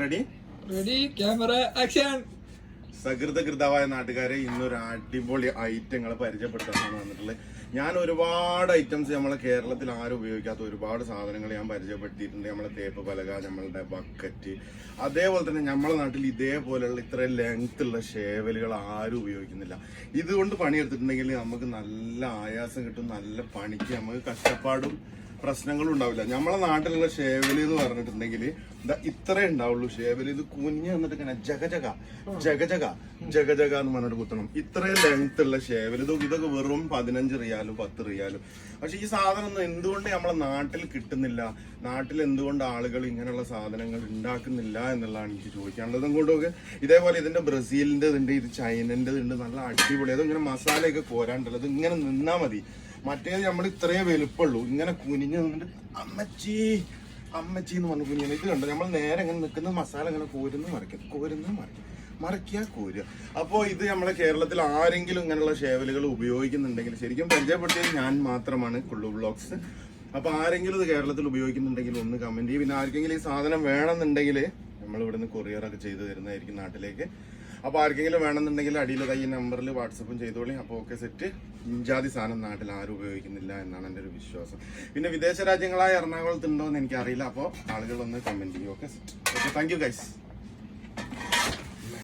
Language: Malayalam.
റെഡി റെഡി ക്യാമറ ആക്ഷൻ സകൃത കൃതമായ നാട്ടുകാരെ ഇന്നൊരു അടിപൊളി ഐറ്റങ്ങൾ പരിചയപ്പെടുത്താനാണ് വന്നിട്ടുള്ളത്. ഞാൻ ഒരുപാട് ഐറ്റംസ് നമ്മളെ കേരളത്തിൽ ആരും ഉപയോഗിക്കാത്ത ഒരുപാട് സാധനങ്ങൾ ഞാൻ പരിചയപ്പെടുത്തിയിട്ടുണ്ട്. നമ്മളെ തേപ്പ് പലക നമ്മളുടെ ബക്കറ്റ് അതേപോലെ തന്നെ നമ്മളെ നാട്ടിൽ ഇതേപോലെയുള്ള ഇത്ര ലെങ്ത് ഉള്ള ഷേവലുകൾ ആരും ഉപയോഗിക്കുന്നില്ല. ഇതുകൊണ്ട് പണിയെടുത്തിട്ടുണ്ടെങ്കിൽ നമുക്ക് നല്ല ആയാസം കിട്ടും നല്ല പണിക്ക് നമുക്ക് കഷ്ടപ്പാടും പ്രശ്നങ്ങളും ഉണ്ടാവില്ല നമ്മളെ നാട്ടിലുള്ള ഷേവലി എന്ന് പറഞ്ഞിട്ടുണ്ടെങ്കിൽ എന്താ ഇത്രേ ഉണ്ടാവുള്ളൂ. ഷേവലി ഇത് കുഞ്ഞ് എന്നിട്ട് ഇങ്ങനെ ജഗജക ജഗജക ജഗജക എന്ന് പറഞ്ഞിട്ട് കുത്തണം. ഇത്രയും ലെങ്ത് ഉള്ള ഷേവലി ഇത് ഇതൊക്കെ വെറും പതിനഞ്ച് റിയാലും പത്ത് റിയാലും. പക്ഷെ ഈ സാധനം ഒന്നും എന്തുകൊണ്ട് നമ്മളെ നാട്ടിൽ കിട്ടുന്നില്ല? നാട്ടിൽ എന്തുകൊണ്ട് ആളുകൾ ഇങ്ങനെയുള്ള സാധനങ്ങൾ ഉണ്ടാക്കുന്നില്ല എന്നുള്ളതാണ് എനിക്ക് ചോദിക്കാനുള്ളത്. കൊണ്ടൊക്കെ ഇതേപോലെ ഇതിന്റെ ബ്രസീലിന്റെ ഉണ്ട് ഇത് ചൈനന്റെ ഉണ്ട് നല്ല അടിപൊളി. അതിങ്ങനെ മസാലയൊക്കെ കോരാണ്ടുള്ളത് ഇങ്ങനെ നിന്നാൽ മതി. മറ്റേത് നമ്മൾ ഇത്രേ വലുപ്പുള്ളൂ. ഇങ്ങനെ കുനിഞ്ഞ് നിന്നിട്ട് അമ്മച്ചി അമ്മച്ചി എന്ന് പറഞ്ഞു കുനിഞ്ഞ ഇത് കണ്ടോ? നമ്മൾ നേരെ ഇങ്ങനെ നിൽക്കുന്ന മസാല ഇങ്ങനെ കോരുന്നു മറിക്കും. കോരുന്നു മറിക്കും. മറക്കുക കോരുക. അപ്പോൾ ഇത് നമ്മളെ കേരളത്തിൽ ആരെങ്കിലും ഇങ്ങനെയുള്ള ഷേവലുകൾ ഉപയോഗിക്കുന്നുണ്ടെങ്കിൽ ശരിക്കും പരിചയപ്പെടുത്തിയത് ഞാൻ മാത്രമാണ് കുള്ളു ബ്ലോഗ്സ്. അപ്പോൾ ആരെങ്കിലും ഇത് കേരളത്തിൽ ഉപയോഗിക്കുന്നുണ്ടെങ്കിൽ ഒന്ന് കമന്റ് ചെയ്യും. പിന്നെ ആർക്കെങ്കിലും ഈ സാധനം വേണമെന്നുണ്ടെങ്കിൽ നമ്മൾ ഇവിടുന്ന് കൊറിയറൊക്കെ ചെയ്തു തരുന്നതായിരിക്കും നാട്ടിലേക്ക്. അപ്പോൾ ആർക്കെങ്കിലും വേണമെന്നുണ്ടെങ്കിൽ അടിയിലുള്ള ഈ നമ്പറിൽ വാട്സപ്പും ചെയ്തോളി. അപ്പോൾ ഓക്കെ സെറ്റ് ഇഞ്ചാതി സാധനം നാട്ടിൽ ആരും ഉപയോഗിക്കുന്നില്ല എന്നാണ് എന്റെ ഒരു വിശ്വാസം. പിന്നെ വിദേശ രാജ്യങ്ങളായ എറണാകുളത്ത് ഉണ്ടോ എന്ന് എനിക്കറിയില്ല. അപ്പോൾ ആളുകളൊന്ന് കമന്റ് ചെയ്യും. Okay set okay thank you guys